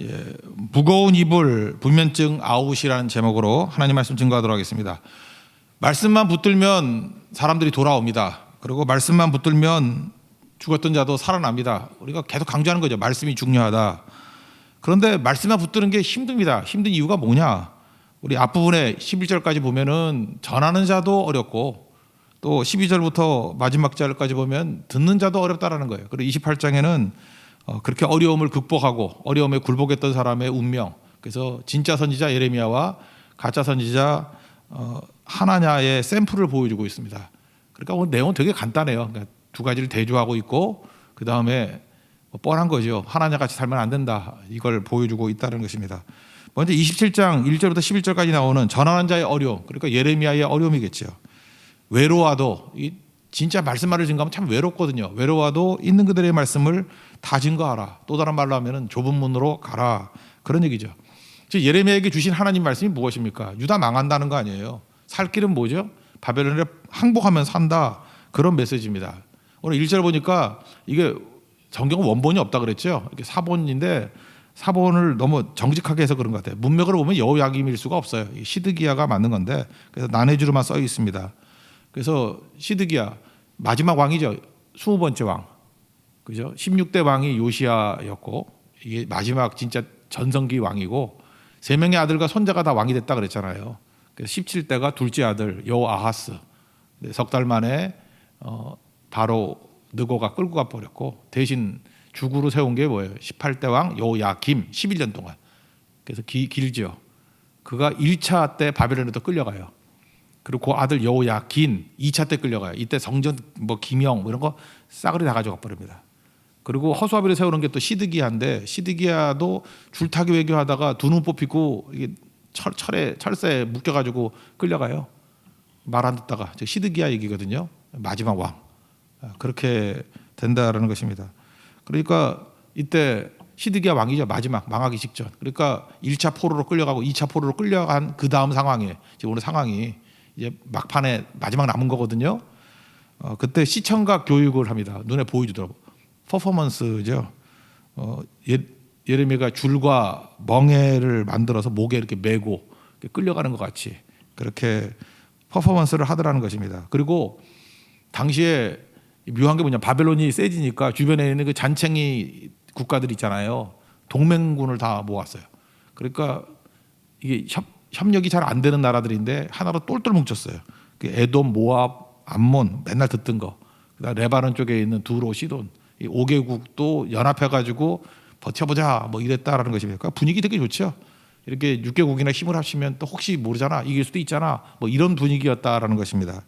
예, 무거운 이불 불면증 아웃이라는 제목으로 하나님 말씀 증거하도록 하겠습니다. 말씀만 붙들면 사람들이 돌아옵니다. 그리고 말씀만 붙들면 죽었던 자도 살아납니다. 우리가 계속 강조하는 거죠. 말씀이 중요하다. 그런데 말씀만 붙드는 게 힘듭니다. 힘든 이유가 뭐냐? 우리 앞부분에 11절까지 보면은 전하는 자도 어렵고 또 12절부터 마지막 절까지 보면 듣는 자도 어렵다라는 거예요. 그리고 28장에는 어, 그렇게 어려움을 극복하고 어려움에 굴복했던 사람의 운명. 그래서 진짜 선지자 예레미야와 가짜 선지자 어, 하나냐의 샘플을 보여주고 있습니다. 그러니까 오늘 내용은 되게 간단해요. 그러니까 두 가지를 대조하고 있고 그 다음에 뭐 뻔한 거죠. 하나냐 같이 살면 안 된다. 이걸 보여주고 있다는 것입니다. 먼저 27장 1절부터 11절까지 나오는 전하는 자의 어려움. 그러니까 예레미야의 어려움이겠죠. 외로워도 이 진짜 말씀만을 증거하면 참 외롭거든요. 외로워도 있는 그들의 말씀을 다 증거하라. 또 다른 말로 하면은 좁은 문으로 가라. 그런 얘기죠. 즉 예레미야에게 주신 하나님 말씀이 무엇입니까? 유다 망한다는 거 아니에요. 살 길은 뭐죠? 바벨론에 항복하면 산다. 그런 메시지입니다. 오늘 1절 보니까 이게 성경은 원본이 없다 그랬죠. 이게 사본인데 사본을 너무 정직하게 해서 그런 것 같아요. 문맥으로 보면 여호야김일 수가 없어요. 시드기야가 맞는 건데 그래서 난해주로만 써 있습니다. 그래서 시드기야 마지막 왕이죠. 20번째 왕. 그죠? 16대 왕이 요시야였고 이게 마지막 진짜 전성기 왕이고 세 명의 아들과 손자가 다 왕이 됐다 그랬잖아요. 그래서 17대가 둘째 아들 여호아하스 네, 석달 만에 어, 바로 느고가 끌고 가 버렸고 대신 주구로 세운 게 뭐예요? 18대 왕 여호야김 11년 동안. 그래서 기, 길죠. 그가 1차 때 바벨론에도 끌려가요. 그리고 그 아들 여호야 긴 2차 때 끌려가요. 이때 성전 뭐 김영 뭐 이런 거 싸그리 다 가져가 버립니다. 그리고 허수아비를 세우는 게 또 시드기야인데 시드기야도 줄타기 외교하다가 두 눈 뽑히고 이게 철, 철에 철새에 묶여 가지고 끌려가요. 말 안 듣다가 저 시드기야 얘기거든요. 마지막 왕 아, 그렇게 된다라는 것입니다. 그러니까 이때 시드기야 왕이죠 마지막 망하기 직전. 그러니까 1차 포로로 끌려가고 2차 포로로 끌려간 그 다음 상황에 지금 오늘 상황이 이제 막판에 마지막 남은 거거든요. 어, 그때 시청각 교육을 합니다. 눈에 보여주더라고. 퍼포먼스죠. 어, 예, 예레미야가 줄과 멍에를 만들어서 목에 이렇게 메고 이렇게 끌려가는 것 같이 그렇게 퍼포먼스를 하더라는 것입니다. 그리고 당시에 묘한 게 뭐냐 바벨론이 세지니까 주변에 있는 그 잔챙이 국가들 있잖아요. 동맹군을 다 모았어요. 그러니까 이게 협, 협력이 잘 안 되는 나라들인데 하나로 똘똘 뭉쳤어요. 그 에돔, 모압, 암몬 맨날 듣던 거. 그다음 레바논 쪽에 있는 두로, 시돈 이 5개국도 연합해 가지고 버텨보자 뭐 이랬다라는 것입니다. 그러니까 분위기 되게 좋죠. 이렇게 6개국이나 힘을 합치면 또 혹시 모르잖아 이길 수도 있잖아 뭐 이런 분위기였다라는 것입니다.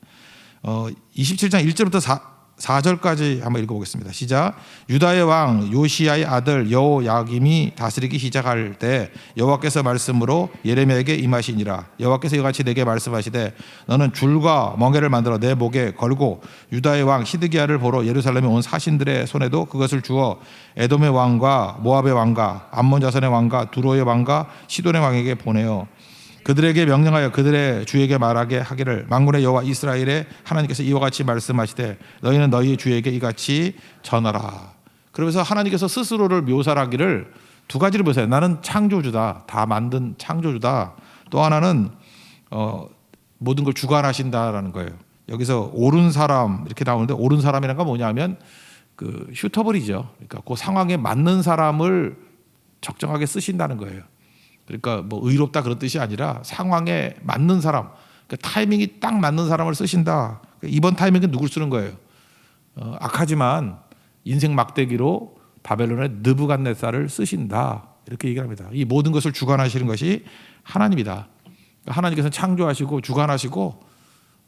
어, 27장 1절부터 4, 4절까지 한번 읽어보겠습니다. 시작. 유다의 왕 요시야의 아들 여호야김이 다스리기 시작할 때 여호와께서 말씀으로 예레미야에게 임하시니라. 여호와께서 이같이 내게 말씀하시되 너는 줄과 멍에를 만들어 내 목에 걸고 유다의 왕 시드기야를 보러 예루살렘에 온 사신들의 손에도 그것을 주어 에돔의 왕과 모압의 왕과 암몬 자손의 왕과 두로의 왕과 시돈의 왕에게 보내어 그들에게 명령하여 그들의 주에게 말하게 하기를 만군의 여호와 이스라엘의 하나님께서 이와 같이 말씀하시되 너희는 너희 주에게 이같이 전하라. 그러면서 하나님께서 스스로를 묘사하기를 두 가지를 보세요. 나는 창조주다. 다 만든 창조주다. 또 하나는 어, 모든 걸 주관하신다라는 거예요. 여기서 옳은 사람 이렇게 나오는데 옳은 사람이라는 건 뭐냐면 그 슈터블이죠. 그러니까 그 상황에 맞는 사람을 적정하게 쓰신다는 거예요. 그러니까 뭐 의롭다 그런 뜻이 아니라 상황에 맞는 사람, 그러니까 타이밍이 딱 맞는 사람을 쓰신다. 이번 타이밍은 누굴 쓰는 거예요? 어, 악하지만 인생 막대기로 바벨론의 느부갓네살을 쓰신다. 이렇게 얘기합니다. 이 모든 것을 주관하시는 것이 하나님이다. 그러니까 하나님께서 창조하시고 주관하시고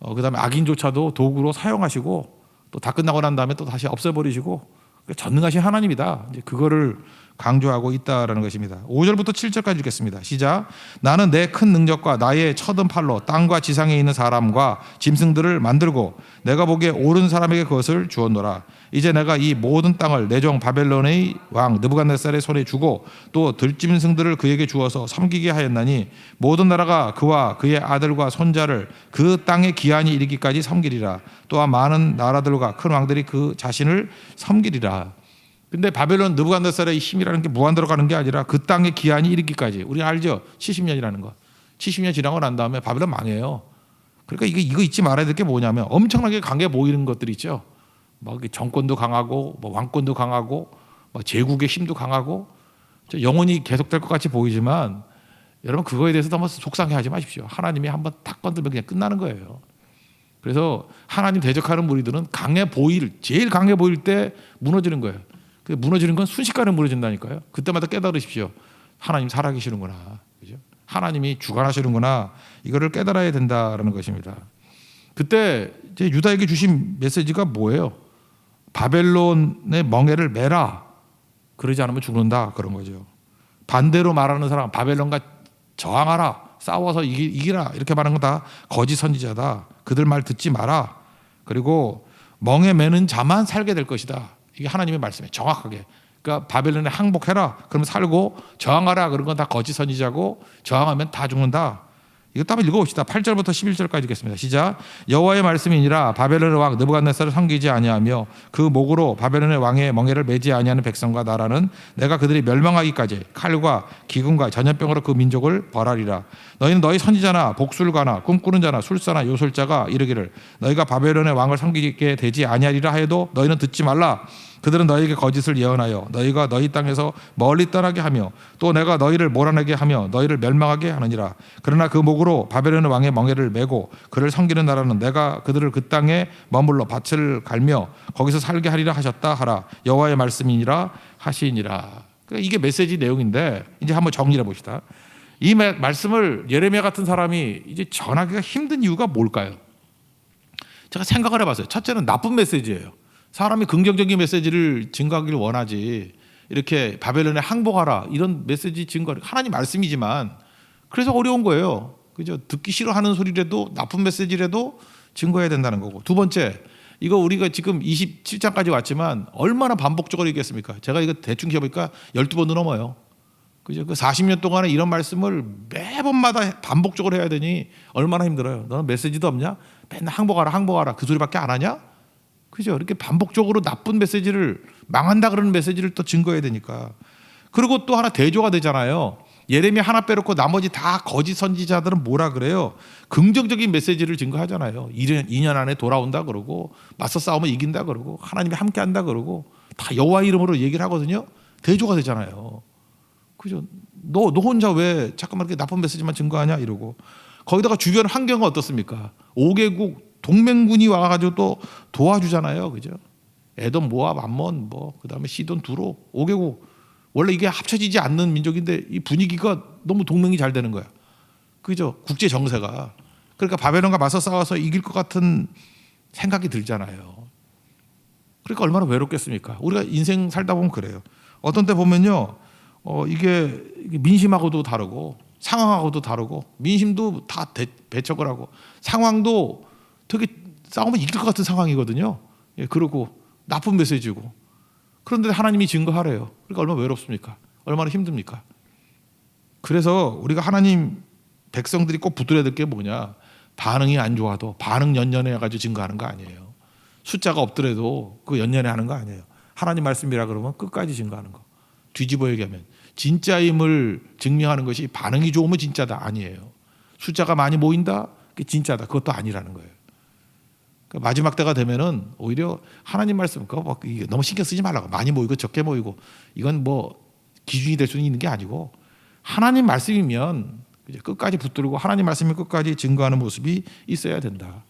어, 그다음에 악인조차도 도구로 사용하시고 또 다 끝나고 난 다음에 또 다시 없애버리시고 그러니까 전능하신 하나님이다. 이제 그거를 강조하고 있다라는 것입니다. 5절부터 7절까지 읽겠습니다. 시작. 나는 내 큰 능력과 나의 처든 팔로 땅과 지상에 있는 사람과 짐승들을 만들고 내가 보기에 옳은 사람에게 그것을 주었노라. 이제 내가 이 모든 땅을 내종 바벨론의 왕 느부갓네살의 손에 주고 또 들짐승들을 그에게 주어서 섬기게 하였나니 모든 나라가 그와 그의 아들과 손자를 그 땅의 기한이 이르기까지 섬기리라. 또한 많은 나라들과 큰 왕들이 그 자신을 섬기리라. 근데 바벨론 느부갓네살의 힘이라는 게 무한대로 가는 게 아니라 그 땅의 기한이 이르기까지 우리 알죠? 70년이라는 거. 70년 지나고 난 다음에 바벨론 망해요. 그러니까 이거 이거 잊지 말아야 될 게 뭐냐면 엄청나게 강해 보이는 것들이 있죠. 뭐 이게 정권도 강하고 뭐 왕권도 강하고 뭐 제국의 힘도 강하고 저 영원히 계속될 것 같이 보이지만 여러분 그거에 대해서 너무 속상해하지 마십시오. 하나님이 한번 탁 건들면 그냥 끝나는 거예요. 그래서 하나님 대적하는 무리들은 강해 보일 제일 강해 보일 때 무너지는 거예요. 그 무너지는 건 순식간에 무너진다니까요. 그때마다 깨달으십시오. 하나님 살아계시는구나. 그죠? 하나님이 주관하시는구나. 이거를 깨달아야 된다라는 것입니다. 그때 유다에게 주신 메시지가 뭐예요? 바벨론의 멍에를 매라. 그러지 않으면 죽는다 그런 거죠. 반대로 말하는 사람 바벨론과 저항하라. 싸워서 이기, 이기라. 이렇게 말하는 건다 거짓 선지자다. 그들 말 듣지 마라. 그리고 멍에 매는 자만 살게 될 것이다. 이게 하나님의 말씀이에요. 정확하게. 그러니까 바벨론에 항복해라. 그러면 살고 저항하라. 그런 건 다 거짓 선지자고 저항하면 다 죽는다. 이거 한번 읽어봅시다. 8절부터 11절까지 읽겠습니다. 시작. 여호와의 말씀이니라 바벨론의 왕 느부갓네살을 섬기지 아니하며 그 목으로 바벨론의 왕의 멍에를 매지 아니하는 백성과 나라는 내가 그들이 멸망하기까지 칼과 기근과 전염병으로 그 민족을 벌하리라. 너희는 너희 선지자나 복술가나 꿈꾸는 자나 술사나 요술자가 이르기를 너희가 바벨론의 왕을 섬기게 되지 아니하리라 하여도 너희는 듣지 말라. 그들은 너희에게 거짓을 예언하여 너희가 너희 땅에서 멀리 떠나게 하며 또 내가 너희를 몰아내게 하며 너희를 멸망하게 하느니라. 그러나 그 목으로 바벨론 왕의 멍에를 메고 그를 섬기는 나라는 내가 그들을 그 땅에 머물러 밭을 갈며 거기서 살게 하리라 하셨다 하라. 여호와의 말씀이니라 하시니라. 그러니까 이게 메시지 내용인데 이제 한번 정리해 봅시다. 이 마- 말씀을 예레미야 같은 사람이 이제 전하기가 힘든 이유가 뭘까요? 제가 생각을 해봤어요. 첫째는 나쁜 메시지예요. 사람이 긍정적인 메시지를 증거하기를 원하지 이렇게 바벨론에 항복하라 이런 메시지 증거 하나님 말씀이지만 그래서 어려운 거예요. 그죠? 듣기 싫어하는 소리라도 나쁜 메시지라도 증거해야 된다는 거고 두 번째 이거 우리가 지금 27장까지 왔지만 얼마나 반복적으로 얘기했습니까? 제가 이거 대충 기어보니까 12번도 넘어요. 그죠? 그 40년 동안에 이런 말씀을 매번마다 반복적으로 해야 되니 얼마나 힘들어요. 너는 메시지도 없냐? 맨날 항복하라, 항복하라. 그 소리밖에 안 하냐? 그죠? 이렇게 반복적으로 나쁜 메시지를 망한다 그러는 메시지를 또 증거해야 되니까. 그리고 또 하나 대조가 되잖아요. 예레미야 하나 빼놓고 나머지 다 거짓 선지자들은 뭐라 그래요? 긍정적인 메시지를 증거하잖아요. 2년, 2년 안에 돌아온다 그러고 맞서 싸우면 이긴다 그러고 하나님이 함께 한다 그러고 다 여호와 이름으로 얘기를 하거든요. 대조가 되잖아요. 그죠? 너, 너 혼자 왜 잠깐만 이렇게 나쁜 메시지만 증거하냐 이러고 거기다가 주변 환경은 어떻습니까? 5개국 동맹군이 와가지고 또 도와주잖아요, 그죠? 에돔, 모압, 암몬, 뭐 그 다음에 시돈, 두로 5개국 원래 이게 합쳐지지 않는 민족인데 이 분위기가 너무 동맹이 잘 되는 거야, 그죠? 국제 정세가 그러니까 바벨론과 맞서 싸워서 이길 것 같은 생각이 들잖아요. 그러니까 얼마나 외롭겠습니까? 우리가 인생 살다 보면 그래요. 어떤 때 보면요. 어, 이게 이게 민심하고도 다르고 상황하고도 다르고 민심도 다 대, 배척을 하고 상황도 되게 싸우면 이길 것 같은 상황이거든요. 예, 그러고 나쁜 메시지고 그런데 하나님이 증거하래요. 그러니까 얼마나 외롭습니까? 얼마나 힘듭니까? 그래서 우리가 하나님 백성들이 꼭 붙들어야 될 게 뭐냐? 반응이 안 좋아도 반응 연연해 가지고 증거하는 거 아니에요. 숫자가 없더라도 그 연연해 하는 거 아니에요. 하나님 말씀이라 그러면 끝까지 증거하는 거. 뒤집어 얘기하면 진짜임을 증명하는 것이 반응이 좋으면 진짜다 아니에요. 숫자가 많이 모인다 그게 진짜다 그것도 아니라는 거예요. 그러니까 마지막 때가 되면은 오히려 하나님 말씀 그거 막 이게 너무 신경 쓰지 말라고 많이 모이고 적게 모이고 이건 뭐 기준이 될 수는 있는 게 아니고 하나님 말씀이면 끝까지 붙들고 하나님 말씀이 끝까지 증거하는 모습이 있어야 된다.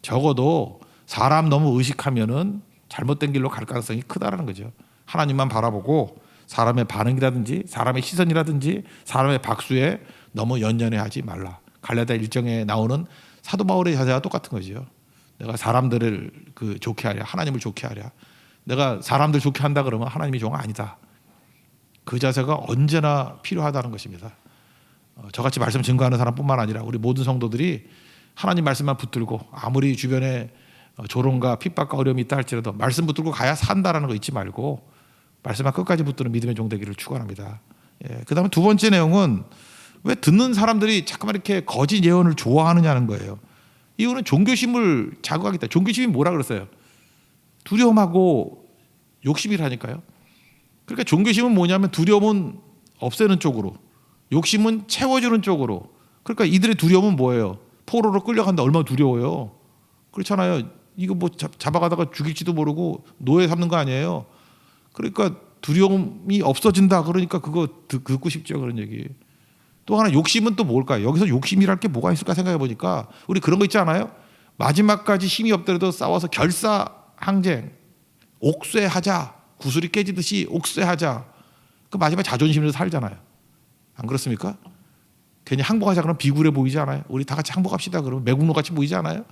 적어도 사람 너무 의식하면은 잘못된 길로 갈 가능성이 크다라는 거죠. 하나님만 바라보고 사람의 반응이라든지 사람의 시선이라든지 사람의 박수에 너무 연연해 하지 말라. 갈라다 일정에 나오는 사도 바울의 자세와 똑같은 거죠. 내가 사람들을 그 좋게 하랴, 하나님을 좋게 하랴. 내가 사람들 좋게 한다 그러면 하나님이 거 아니다. 그 자세가 언제나 필요하다는 것입니다. 어, 저같이 말씀 증거하는 사람뿐만 아니라 우리 모든 성도들이 하나님 말씀만 붙들고 아무리 주변에 어, 조롱과 핍박과 어려움이 있다 할지라도 말씀 붙들고 가야 산다라는 거 잊지 말고 말씀만 끝까지 붙드는 믿음의 종 되기를 축원합니다. 예, 그다음에 두 번째 내용은 왜 듣는 사람들이 잠깐만 이렇게 거짓 예언을 좋아하느냐는 거예요. 이거는 종교심을 자극하겠다. 종교심이 뭐라 그랬어요? 두려움하고 욕심이라니까요. 그러니까 종교심은 뭐냐면 두려움은 없애는 쪽으로, 욕심은 채워주는 쪽으로. 그러니까 이들의 두려움은 뭐예요? 포로로 끌려간다 얼마나 두려워요. 그렇잖아요. 이거 뭐 잡- 잡아가다가 죽일지도 모르고 노예 삼는 거 아니에요. 그러니까 두려움이 없어진다. 그러니까 그거 듣, 듣고 싶죠 그런 얘기. 또 하나 욕심은 또 뭘까요? 여기서 욕심이랄 게 뭐가 있을까 생각해 보니까 우리 그런 거 있지 않아요? 마지막까지 힘이 없더라도 싸워서 결사 항쟁, 옥쇄하자, 구슬이 깨지듯이 옥쇄하자. 그 마지막에 자존심으로 살잖아요. 안 그렇습니까? 괜히 항복하자 그러면 비굴해 보이지 않아요? 우리 다 같이 항복합시다 그러면 매국노 같이 보이지 않아요?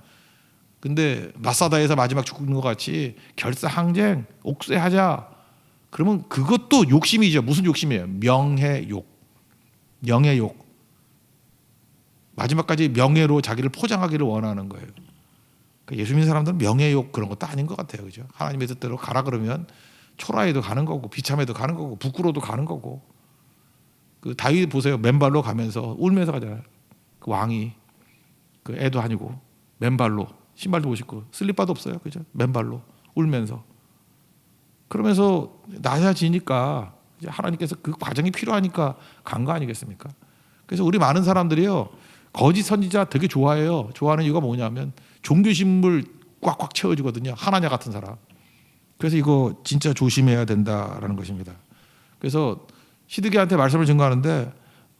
근데 마사다에서 마지막 죽는 것 같이 결사 항쟁, 옥쇄하자. 그러면 그것도 욕심이죠. 무슨 욕심이에요? 명예욕. 명예욕. 마지막까지 명예로 자기를 포장하기를 원하는 거예요. 그러니까 예수 믿는 사람들은 명예욕 그런 것도 아닌 것 같아요. 그죠? 하나님의 뜻대로 가라 그러면 초라에도 가는 거고 비참에도 가는 거고 부끄러워도 가는 거고. 그 다윗 보세요. 맨발로 가면서 울면서 가잖아요. 그 왕이 그 애도 아니고 맨발로 신발도 못 신고 슬리퍼도 없어요. 그죠? 맨발로 울면서 그러면서 낮아지니까 이제 하나님께서 그 과정이 필요하니까 간 거 아니겠습니까? 그래서 우리 많은 사람들이요 거짓 선지자 되게 좋아해요. 좋아하는 이유가 뭐냐면 종교심을 꽉꽉 채워주거든요. 하나냐 같은 사람. 그래서 이거 진짜 조심해야 된다라는 것입니다. 그래서 시드기한테 말씀을 증거하는데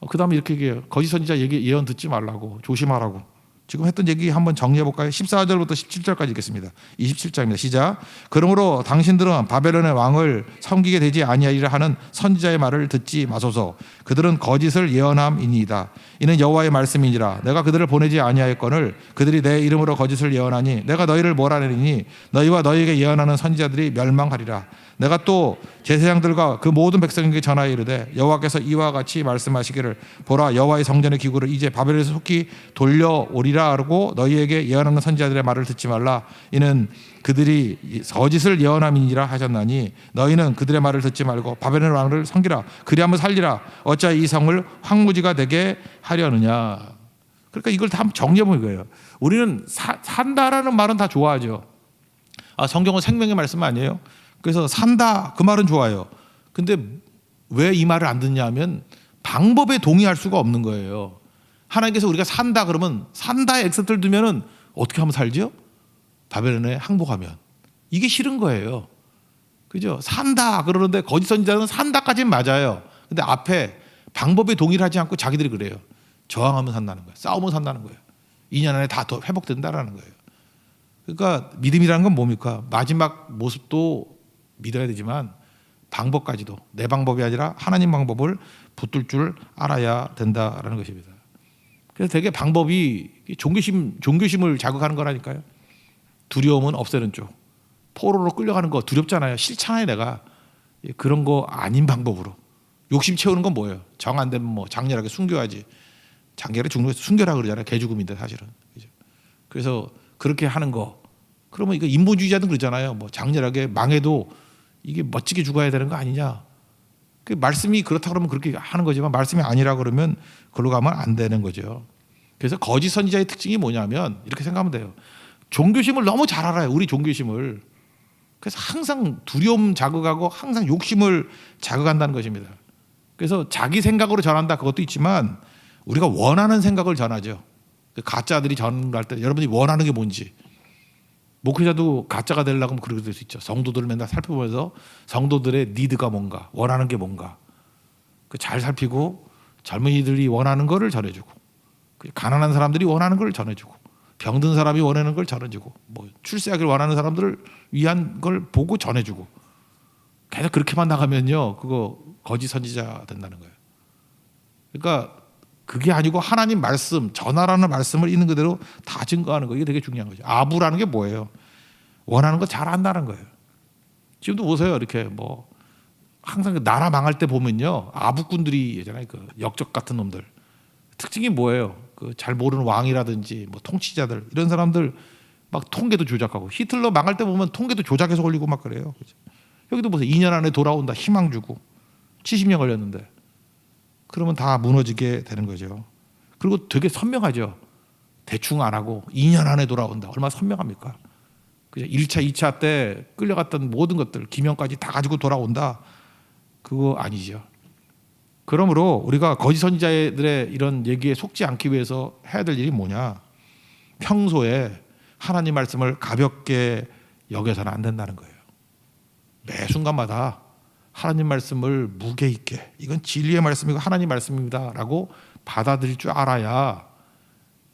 그 다음에 이렇게 얘기해요. 거짓 선지자 얘기 예언 듣지 말라고 조심하라고. 지금 했던 얘기 한번 정리해 볼까요? 14절부터 17절까지 읽겠습니다. 27장입니다. 시작. 그러므로 당신들은 바벨론의 왕을 섬기게 되지 아니하리라 하는 선지자의 말을 듣지 마소서. 그들은 거짓을 예언함이니이다. 이는 여호와의 말씀이니라. 내가 그들을 보내지 아니하였거늘 그들이 내 이름으로 거짓을 예언하니 내가 너희를 몰아내리니 너희와 너희에게 예언하는 선지자들이 멸망하리라. 내가 또 제사장들과 그 모든 백성에게 전하여 이르되 여호와께서 이와 같이 말씀하시기를 보라 여호와의 성전의 기구를 이제 바벨에서 속히 돌려오리라 하고 너희에게 예언하는 선지자들의 말을 듣지 말라. 이는 그들이 거짓을 예언함이니라 하셨나니 너희는 그들의 말을 듣지 말고 바벨론 왕을 섬기라. 그리하면 살리라. 어찌 이 성을 황무지가 되게 하려느냐. 그러니까 이걸 다 정리해 보는 거예요. 우리는 사, 산다라는 말은 다 좋아하죠. 아 성경은 생명의 말씀 아니에요 그래서 산다 그 말은 좋아요. 근데 왜 이 말을 안 듣냐면 방법에 동의할 수가 없는 거예요. 하나님께서 우리가 산다 그러면 산다에 엑스트를 두면은 어떻게 하면 살지요? 바벨론에 항복하면 이게 싫은 거예요. 그죠? 산다 그러는데 거짓 선지자는 산다까지는 맞아요. 근데 앞에 방법에 동의를 하지 않고 자기들이 그래요. 저항하면 산다는 거예요. 싸우면 산다는 거예요. 2년 안에 다더 회복된다라는 거예요. 그러니까 믿음이라는 건 뭡니까? 마지막 모습도 믿어야 되지만 방법까지도 내 방법이 아니라 하나님 방법을 붙들 줄 알아야 된다라는 것입니다. 그래서 되게 방법이 종교심 종교심을 자극하는 거라니까요. 두려움은 없애는 쪽. 포로로 끌려가는 거 두렵잖아요. 싫잖아요, 내가. 예, 그런 거 아닌 방법으로. 욕심 채우는 건 뭐예요? 정 안 되면 뭐 장렬하게 숨겨야지. 장렬하게 죽는 거 숨겨라 그러잖아요. 개죽음인데 사실은. 그죠? 그래서 그렇게 하는 거. 그러면 이거 인본주의자들 그러잖아요. 뭐 장렬하게 망해도 이게 멋지게 죽어야 되는 거 아니냐. 그 말씀이 그렇다 그러면 그렇게 하는 거지만 말씀이 아니라 그러면 그걸로 가면 안 되는 거죠. 그래서 거짓 선지자의 특징이 뭐냐면 이렇게 생각하면 돼요. 종교심을 너무 잘 알아요. 우리 종교심을. 그래서 항상 두려움 자극하고 항상 욕심을 자극한다는 것입니다. 그래서 자기 생각으로 전한다 그것도 있지만 우리가 원하는 생각을 전하죠. 그 가짜들이 전할 때 여러분이 원하는 게 뭔지 목회자도 가짜가 되려고 하면 그렇게 될 수 있죠. 성도들을 맨날 살펴보면서 성도들의 니드가 뭔가 원하는 게 뭔가 그 잘 살피고 젊은이들이 원하는 거를 전해주고 그 가난한 사람들이 원하는 걸 전해주고 병든 사람이 원하는 걸 전해주고 뭐 출세하기를 원하는 사람들을 위한 걸 보고 전해주고 계속 그렇게만 나가면요 그거 거짓 선지자 된다는 거예요. 그러니까 그게 아니고 하나님 말씀 전하라는 말씀을 있는 그대로 다 증거하는 거 이게 되게 중요한 거죠. 아부라는 게 뭐예요? 원하는 거 잘 안다는 거예요. 지금도 보세요 이렇게 뭐 항상 그 나라 망할 때 보면요 아부꾼들이 예전에 그 역적 같은 놈들 특징이 뭐예요? 그 잘 모르는 왕이라든지 뭐 통치자들 이런 사람들 막 통계도 조작하고 히틀러 망할 때 보면 통계도 조작해서 올리고 막 그래요. 그죠? 여기도 보세요 2년 안에 돌아온다 희망 주고 70년 걸렸는데 그러면 다 무너지게 되는 거죠. 그리고 되게 선명하죠. 대충 안 하고 2년 안에 돌아온다. 얼마나 선명합니까? 그죠? 1차, 2차 때 끌려갔던 모든 것들, 기명까지 다 가지고 돌아온다. 그거 아니죠. 그러므로 우리가 거짓 선지자들의 이런 얘기에 속지 않기 위해서 해야 될 일이 뭐냐? 평소에 하나님 말씀을 가볍게 여겨서는 안 된다는 거예요. 매 순간마다 하나님 말씀을 무게 있게 이건 진리의 말씀이고 하나님 말씀입니다라고 받아들일 줄 알아야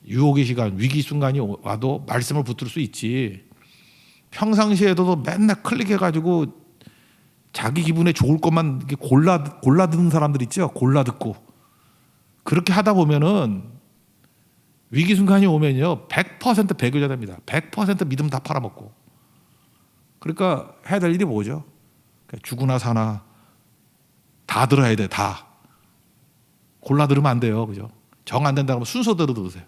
유혹의 시간, 위기 순간이 와도 말씀을 붙들 수 있지. 평상시에도 맨날 클릭해 가지고 자기 기분에 좋을 것만 골라 골라 듣는 사람들 있죠. 골라 듣고 그렇게 하다 보면은 위기 순간이 오면요, 100% 배교자 됩니다. 100% 믿음 다 팔아먹고. 그러니까 해야 될 일이 뭐죠? 그러니까 죽으나 사나 다 들어야 돼, 다. 골라 들으면 안 돼요, 그죠? 정 안 된다 그러면 순서대로 들으세요.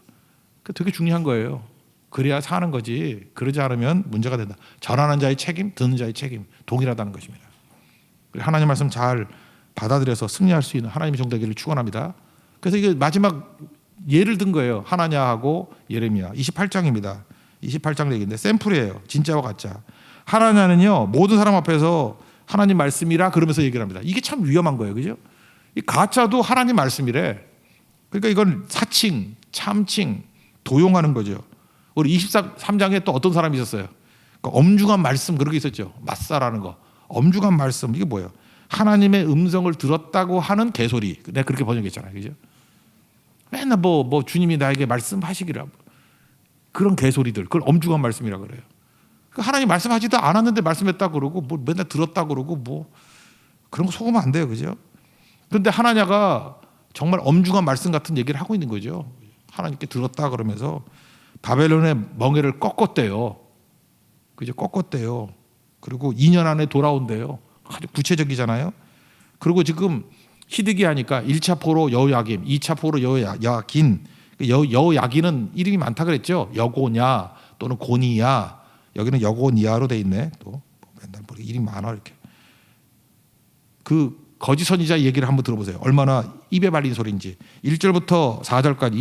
그 되게 중요한 거예요. 그래야 사는 거지. 그러지 않으면 문제가 된다. 전하는 자의 책임, 듣는 자의 책임 동일하다는 것입니다. 하나님 말씀 잘 받아들여서 승리할 수 있는 하나님의 종되기를 축원합니다. 그래서 이게 마지막 예를 든 거예요. 하나냐하고 예레미야 28장입니다. 28장 얘기인데 샘플이에요. 진짜와 가짜. 하나냐는요 모든 사람 앞에서 하나님 말씀이라 그러면서 얘기를 합니다. 이게 참 위험한 거예요, 그죠? 이 가짜도 하나님 말씀이래. 그러니까 이건 사칭, 참칭, 도용하는 거죠. 우리 23장에 또 어떤 사람이 있었어요? 그러니까 엄중한 말씀 그렇게 있었죠. 맞사라는 거. 엄중한 말씀 이게 뭐예요? 하나님의 음성을 들었다고 하는 개소리. 내가 그렇게 번역했잖아요, 그죠? 맨날 뭐, 뭐 주님이 나에게 말씀하시기라 그런 개소리들 그걸 엄중한 말씀이라 그래요. 그 하나님 말씀하지도 않았는데 말씀했다 그러고 뭐 맨날 들었다 그러고 뭐 그런 거 속으면 안 돼요, 그죠? 그런데 하나냐가 정말 엄중한 말씀 같은 얘기를 하고 있는 거죠. 하나님께 들었다 그러면서 바벨론의 멍에를 꺾었대요. 그죠? 꺾었대요. 그리고 2년 안에 돌아온대요. 아주 구체적이잖아요. 그리고 지금 히드기 하니까 1차 포로 여야김, 2차 포로 여야긴, 여, 여야긴은 이름이 많다 그랬죠. 여고냐 또는 고니야. 여기는 여고니야로 돼 있네. 또 맨날 뭐 이름이 많아 이렇게. 그 거짓 선지자 얘기를 한번 들어보세요. 얼마나 입에 발린 소리인지. 1절부터 4절까지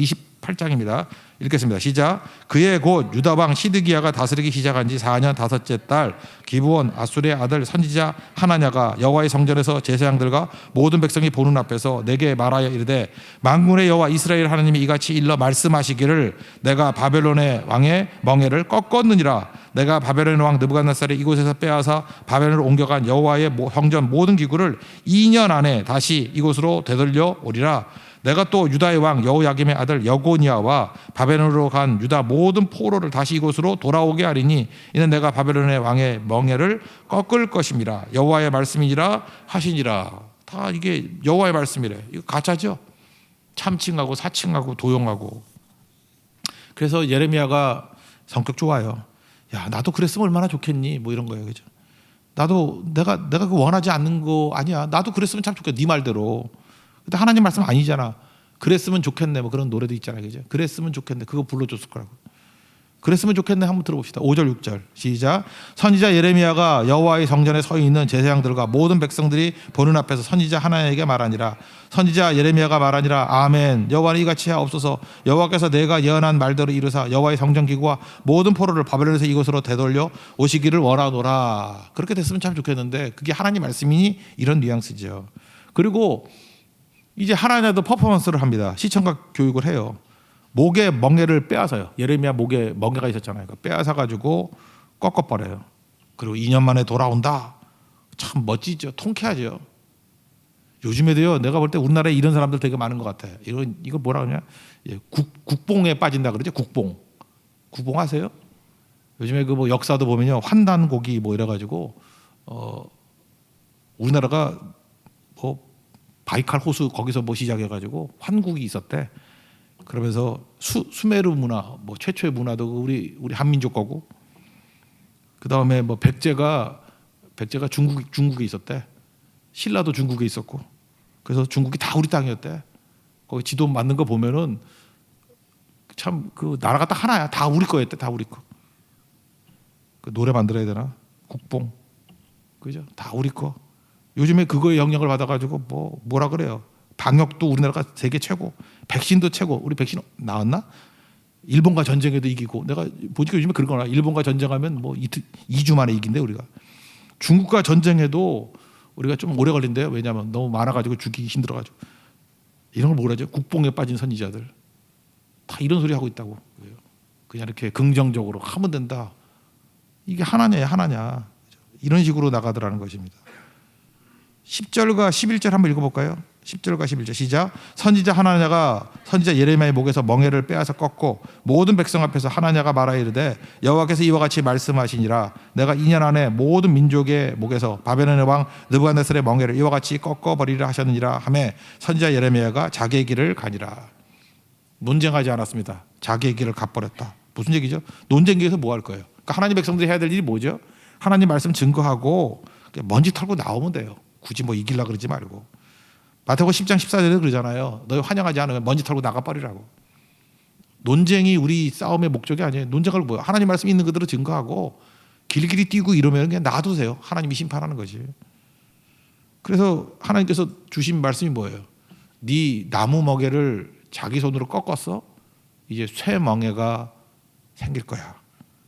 28장입니다. 읽겠습니다. 시작. 그의 곧 유다 왕 시드기야가 다스리기 시작한 지 4년 다섯째 달 기브온 아술의 아들 선지자 하나냐가 여호와의 성전에서 제사장들과 모든 백성이 보는 앞에서 내게 말하여 이르되 만군의 여호와 이스라엘 하나님이 이같이 일러 말씀하시기를 내가 바벨론의 왕의 멍에를 꺾었느니라 내가 바벨론 왕 느부갓네살이 이곳에서 빼앗아 바벨론으로 옮겨간 여호와의 성전 모든 기구를 2년 안에 다시 이곳으로 되돌려 오리라 내가 또 유다의 왕 여호야김의 아들 여고니아와 바벨론으로 간 유다 모든 포로를 다시 이곳으로 돌아오게 하리니 이는 내가 바벨론의 왕의 멍에를 꺾을 것임이라 여호와의 말씀이니라 하시니라. 다 이게 여호와의 말씀이래. 이거 가짜죠? 참칭하고 사칭하고 도용하고. 그래서 예레미야가 성격 좋아요. 야 나도 그랬으면 얼마나 좋겠니? 뭐 이런 거예요. 그죠? 나도 내가 내가 그 원하지 않는 거 아니야. 나도 그랬으면 참 좋겠 네 말대로 근데 하나님 말씀 아니잖아. 그랬으면 좋겠네. 뭐 그런 노래도 있잖아요. 그죠? 그랬으면 좋겠네. 그거 불러줬을 거라고. 그랬으면 좋겠네. 한번 들어봅시다. 5절 6절 시작. 선지자 예레미야가 여호와의 성전에 서 있는 제사장들과 모든 백성들이 보는 앞에서 선지자 하나에게 말하니라. 선지자 예레미야가 말하니라. 아멘. 여호와는 이같이 하옵소서. 여호와께서 내가 예언한 말대로 이루사 여호와의 성전 기구와 모든 포로를 바벨론에서 이곳으로 되돌려 오시기를 원하노라. 그렇게 됐으면 참 좋겠는데 그게 하나님 말씀이니 이런 뉘앙스죠. 그리고 이제 하나님도 퍼포먼스를 합니다. 시청각 교육을 해요. 목에 멍에를 빼앗아요. 예레미야 목에 멍에가 있었잖아요. 빼앗아 가지고 꺾어버려요. 그리고 2년 만에 돌아온다. 참 멋지죠. 통쾌하죠. 요즘에도요. 내가 볼 때 우리나라에 이런 사람들 되게 많은 것 같아. 이거 이거 뭐라 그러냐? 예, 국, 국봉에 빠진다 그러죠. 국봉. 국봉 아세요? 요즘에 그 뭐 역사도 보면요. 환단곡이 뭐 이래 가지고 어 우리나라가 뭐 바이칼 호수 거기서 뭐 시작해가지고 환국이 있었대. 그러면서 수, 수메르 문화, 뭐 최초의 문화도 우리 우리 한민족 거고. 그 다음에 뭐 백제가 백제가 중국 중국에 있었대. 신라도 중국에 있었고. 그래서 중국이 다 우리 땅이었대. 거기 지도 만든 거 보면은 참 그 나라가 딱 하나야. 다 우리 거였대. 다 우리 거. 그 노래 만들어야 되나? 국뽕. 그죠? 다 우리 거. 요즘에 그거에 영향을 받아가지고 뭐 뭐라 그래요? 방역도 우리나라가 세계 최고, 백신도 최고. 우리 백신 나왔나? 일본과 전쟁에도 이기고 내가 보니까 요즘에 그런 거나 일본과 전쟁하면 뭐 이틀, 2주 만에 이긴대 우리가. 중국과 전쟁에도 우리가 좀 오래 걸린대요. 왜냐하면 너무 많아가지고 죽이기 힘들어가지고 이런 걸 뭐라죠? 국뽕에 빠진 선지자들 다 이런 소리 하고 있다고. 그냥 이렇게 긍정적으로 하면 된다. 이게 하나냐 하나냐 이런 식으로 나가더라는 것입니다. 10절과 11절 한번 읽어볼까요? 10절과 11절 시작. 선지자 하나냐가 선지자 예레미야의 목에서 멍에를 빼앗아 꺾고 모든 백성 앞에서 하나냐가 말하 이르되 여호와께서 이와 같이 말씀하시니라. 내가 2년 안에 모든 민족의 목에서 바벨론의 왕 느부갓네살의 멍에를 이와 같이 꺾어 버리라 하셨느니라 하매 선지자 예레미야가 자기의 길을 가니라. 논쟁하지 않았습니다. 자기의 길을 가버렸다. 무슨 얘기죠? 논쟁기에서 뭐 할 거예요? 그러니까 하나님 백성들이 해야 될 일이 뭐죠? 하나님 말씀 증거하고 먼지 털고 나오면 돼요 굳이 뭐 이길라 그러지 말고 마태복음 10장 14절에 그러잖아요. 너희 환영하지 않으면 먼지 털고 나가버리라고. 논쟁이 우리 싸움의 목적이 아니에요. 논쟁을 뭐야? 하나님 말씀 있는 그대로 증거하고 길길이 뛰고 이러면 그냥 놔두세요. 하나님이 심판하는 거지. 그래서 하나님께서 주신 말씀이 뭐예요? 네 나무 멍에를 자기 손으로 꺾었어. 이제 쇠 멍에가 생길 거야.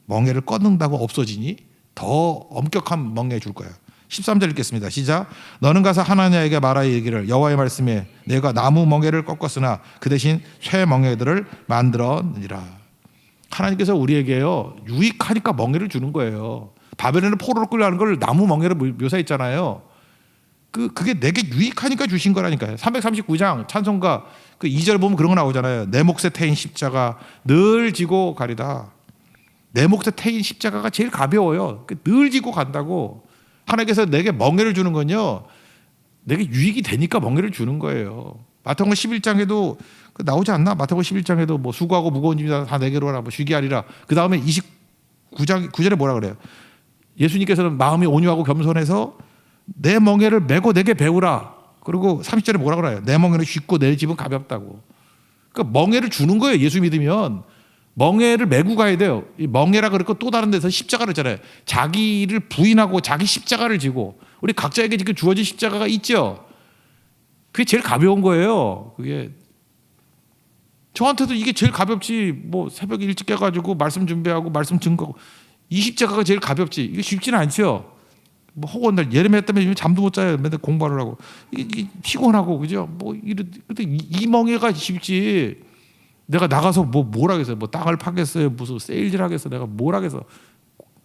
멍에를 꺾는다고 없어지니 더 엄격한 멍에 줄 거야. 13절 읽겠습니다. 시작. 너는 가서 하나냐에게 말하 이르기를 여호와의 말씀에 내가 나무 멍에를 꺾었으나 그 대신 쇠 멍에들을 만들었느니라. 하나님께서 우리에게요 유익하니까 멍에를 주는 거예요. 바벨론을 포로로 끌려가는 걸 나무 멍에로 묘사했잖아요. 그 그게 내게 유익하니까 주신 거라니까요. 339장 찬송가 그 2절 보면 그런 거 나오잖아요. 내 몫에 태인 십자가 늘 지고 가리다. 내 몫에 태인 십자가가 제일 가벼워요. 그늘 지고 간다고. 하나님께서 내게 멍에를 주는 건요. 내게 유익이 되니까 멍에를 주는 거예요. 마태복음 11장에도 그 나오지 않나? 마태복음 11장에도 뭐 수고하고 무거운 짐이 다 내게로 오라 뭐 쉬게 하리라. 그 다음에 29장 9절에 뭐라 그래요? 예수님께서는 마음이 온유하고 겸손해서 내 멍에를 메고 내게 배우라. 그리고 30절에 뭐라 그래요? 내 멍에는 쉽고 내 집은 가볍다고. 그러니까 멍에를 주는 거예요. 예수 믿으면. 멍에를 메고 가야 돼요. 이 멍에라 그랬고 또 다른 데서 십자가를 잖아요. 자기를 부인하고 자기 십자가를 지고 우리 각자에게 지금 주어진 십자가가 있죠. 그게 제일 가벼운 거예요. 그게 저한테도 이게 제일 가볍지. 뭐 새벽에 일찍 깨가지고 말씀 준비하고 말씀 증거하고 이 십자가가 제일 가볍지. 이게 쉽지는 않죠. 뭐 허구한 날 예레미야 때문에 잠도 못 자요. 맨날 공부하를 하고 이게 피곤하고 그죠. 뭐 이래 근데 이 멍에가 쉽지. 내가 나가서 뭐 뭘 하겠어요? 뭐 땅을 파겠어요? 무슨 세일질 하겠어? 내가 뭘 하겠어?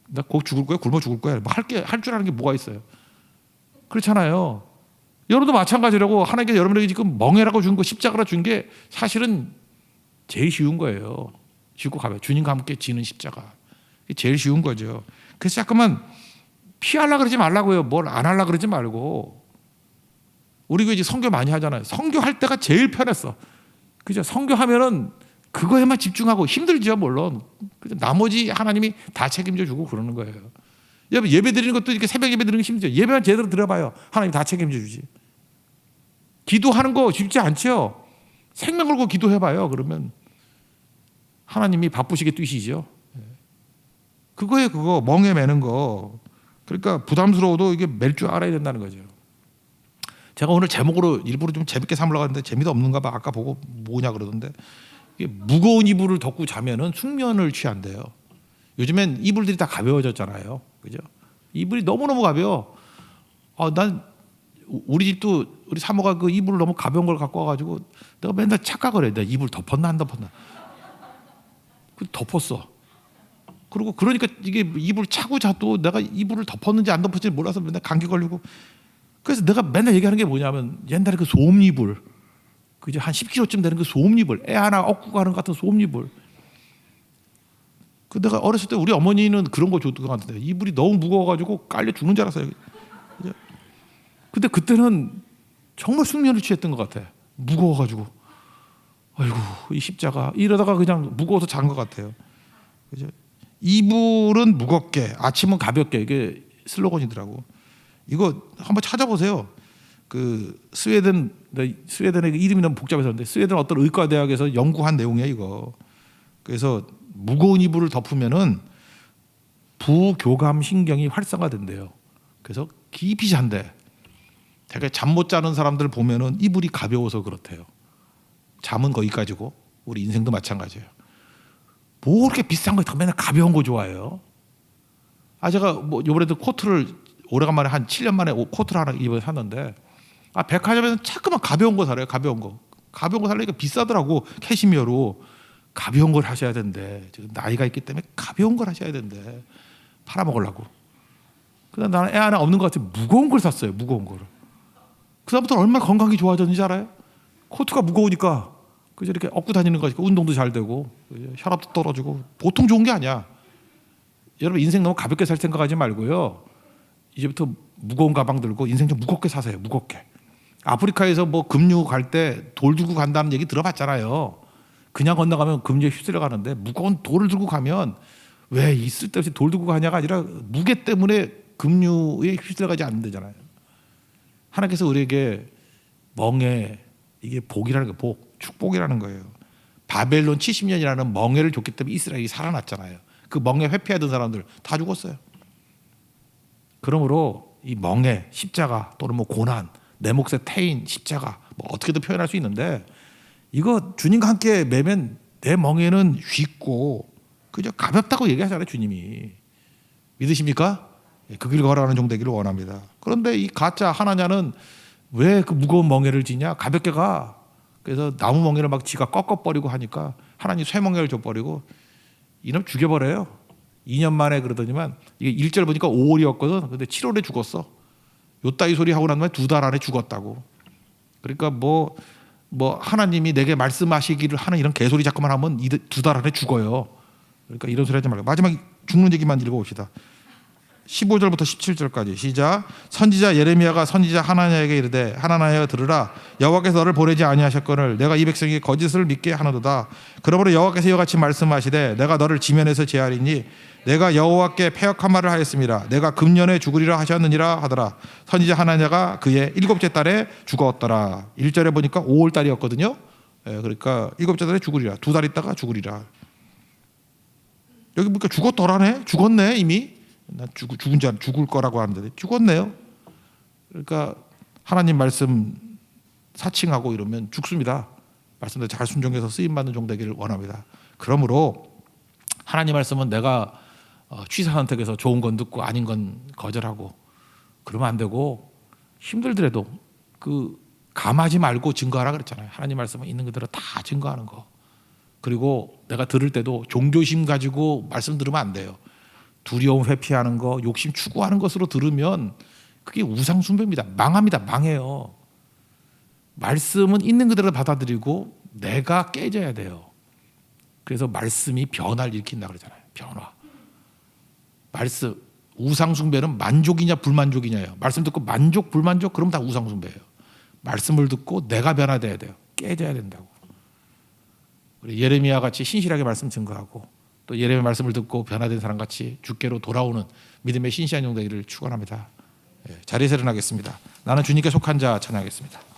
나 곧 죽을 거야? 굶어 죽을 거야? 뭐 할게 할 줄 아는 게 뭐가 있어요? 그렇잖아요. 여러분도 마찬가지라고 하나님께 여러분에게 지금 멍해라고 준 거 십자가라 준 게 사실은 제일 쉬운 거예요. 지고 가면 주님과 함께 지는 십자가. 제일 쉬운 거죠. 그래서 잠깐만 피하려 그러지 말라고요. 뭘 안 하려 그러지 말고. 우리 그 이제 성교 많이 하잖아요. 성교할 때가 제일 편했어. 그죠? 성교하면은 그거에만 집중하고 힘들죠, 물론. 그죠? 나머지 하나님이 다 책임져 주고 그러는 거예요. 여러분, 예배 드리는 것도 이렇게 새벽 예배 드리는 게 힘들죠. 예배만 제대로 들어봐요. 하나님 다 책임져 주지. 기도하는 거 쉽지 않죠? 생명 걸고 기도해봐요. 그러면 하나님이 바쁘시게 뛰시죠. 그거에 그거 멍에 매는 거. 그러니까 부담스러워도 이게 멜줄 알아야 된다는 거죠. 제가 오늘 제목으로 일부러 좀 재밌게 삼으려고 하는데 재미도 없는가 봐. 아까 보고 뭐냐 그러던데. 무거운 이불을 덮고 자면은 숙면을 취한대요. 요즘엔 이불들이 다 가벼워졌잖아요. 그죠? 이불이 너무너무 가벼워. 아, 난 우리 집도 우리 사모가 그 이불을 너무 가벼운 걸 갖고 와가지고 내가 맨날 착각을 해. 내가 이불 덮었나 안 덮었나. 그 덮었어. 그리고 그러니까 이게 이불 차고 자도 내가 이불을 덮었는지 안 덮었는지 몰라서 맨날 감기 걸리고 그래서 내가 맨날 얘기하는 게 뭐냐면 옛날에 그 소음이불 그죠 한 10kg쯤 되는 그 소음이불 애 하나 업고 가는 것 같은 소음이불 그 내가 어렸을 때 우리 어머니는 그런 거 줬던 것 같은데 이불이 너무 무거워가지고 깔려 죽는 줄 알았어요. 근데 그때는 정말 숙면을 취했던 것 같아. 무거워가지고 아이고 이 십자가 이러다가 그냥 무거워서 잔 것 같아요. 그죠? 이불은 무겁게 아침은 가볍게 이게 슬로건이더라고. 이거 한번 찾아보세요. 그 스웨덴 스웨덴의 그 이름이 너무 복잡해서인데 스웨덴 어떤 의과 대학에서 연구한 내용이에요 이거. 그래서 무거운 이불을 덮으면은 부교감 신경이 활성화된대요. 그래서 깊이 잔대. 되게 잠 못 자는 사람들 보면은 이불이 가벼워서 그렇대요. 잠은 거기까지고 우리 인생도 마찬가지예요. 뭐 그렇게 비싼 거 맨날 가벼운 거 좋아해요. 아 제가 뭐 이번에도 코트를 오래간만에 한 7년 만에 옷- 코트를 하나 이번에 샀는데 아 백화점에서 자꾸만 가벼운 거 사래요. 가벼운 거. 가벼운 거 살려니까 비싸더라고 캐시미어로 가벼운 걸 하셔야 된대. 지금 나이가 있기 때문에 가벼운 걸 하셔야 된대. 팔아먹으려고. 그다음 나는 애 하나 없는 것 같아 무거운 걸 샀어요. 무거운 거를. 그다음부터 얼마나 건강이 좋아졌는지 알아요? 코트가 무거우니까 그저 이렇게 업고 다니는 거니까 운동도 잘 되고? 혈압도 떨어지고 보통 좋은 게 아니야. 여러분 인생 너무 가볍게 살 생각하지 말고요. 이제부터 무거운 가방 들고 인생 좀 무겁게 사세요. 무겁게. 아프리카에서 뭐 금류 갈 때 돌 들고 간다는 얘기 들어봤잖아요. 그냥 건너가면 금류에 휩쓸려 가는데 무거운 돌을 들고 가면 왜이 쓸데없이 돌 들고 가냐가 아니라 무게 때문에 금류에 휩쓸려 가지 않는다잖아요. 하나님께서 우리에게 멍에 이게 복이라는 거 복, 축복이라는 거예요. 바벨론 70년이라는 멍해를 줬기 때문에 이스라엘이 살아났잖아요. 그 멍해 회피하던 사람들 다 죽었어요. 그러므로 이 멍해, 십자가 또는 뭐 고난, 내 몫의 태인, 십자가 뭐 어떻게든 표현할 수 있는데 이거 주님과 함께 매면 내 멍에는 쉽고 그저 가볍다고 얘기하잖아요 주님이 믿으십니까? 예, 그길 걸어가는 종 되기를 원합니다. 그런데 이 가짜 하나냐는 왜 그 무거운 멍에를 지냐? 가볍게 가. 그래서 나무 멍에를 막 지가 꺾어버리고 하니까 하나님 쇠 멍에를 줘버리고 이놈 죽여버려요. 2년 만에 그러더니만 이게 1절 보니까 5월이었거든. 근데 7월에 죽었어. 요따위 소리 하고 난 다음에 두 달 안에 죽었다고. 그러니까 뭐, 뭐 하나님이 내게 말씀하시기를 하는 이런 개소리 자꾸만 하면 두 달 안에 죽어요. 그러니까 이런 소리 하지 말고 마지막 죽는 얘기만 읽어봅시다. 15절부터 17절까지 시작. 선지자 예레미야가 선지자 하나냐에게 이르되 하나나여 들으라 여호와께서 너를 보내지 아니하셨거늘 내가 이 백성에게 거짓을 믿게 하노도다. 그러므로 여호와께서 이와 같이 말씀하시되 내가 너를 지면에서 제하리니 내가 여호와께 패역한 말을 하였습니다. 내가 금년에 죽으리라 하셨느니라 하더라. 선지자 하나냐가 그의 일곱째 달에 죽었더라. 1절에 보니까 5월 달이었거든요. 예, 그러니까 일곱째 달에 죽으리라. 두 달 있다가 죽으리라. 여기 보니까 죽었더라네. 죽었네 이미. 난 죽, 죽은 줄 죽을 거라고 하는데 죽었네요. 그러니까 하나님 말씀 사칭하고 이러면 죽습니다. 말씀대로 잘 순종해서 쓰임 받는 종 되기를 원합니다. 그러므로 하나님 말씀은 내가 어, 취사 선택해서 좋은 건 듣고 아닌 건 거절하고 그러면 안 되고 힘들더라도 그 감하지 말고 증거하라 그랬잖아요. 하나님 말씀은 있는 그대로 다 증거하는 거. 그리고 내가 들을 때도 종교심 가지고 말씀 들으면 안 돼요. 두려움 회피하는 거, 욕심 추구하는 것으로 들으면 그게 우상 숭배입니다. 망합니다. 망해요. 말씀은 있는 그대로 받아들이고 내가 깨져야 돼요. 그래서 말씀이 변화를 일으킨다 그러잖아요. 변화. 말씀 우상 숭배는 만족이냐 불만족이냐예요. 말씀 듣고 만족 불만족 그럼 다 우상 숭배예요. 말씀을 듣고 내가 변화돼야 돼요. 깨져야 된다고. 우리 예레미야 같이 신실하게 말씀 증거하고 또 예레미야 말씀을 듣고 변화된 사람 같이 주께로 돌아오는 믿음의 신실한 종 되기를 축원합니다. 예, 자리에서 일어나겠습니다. 나는 주님께 속한 자 찬양하겠습니다.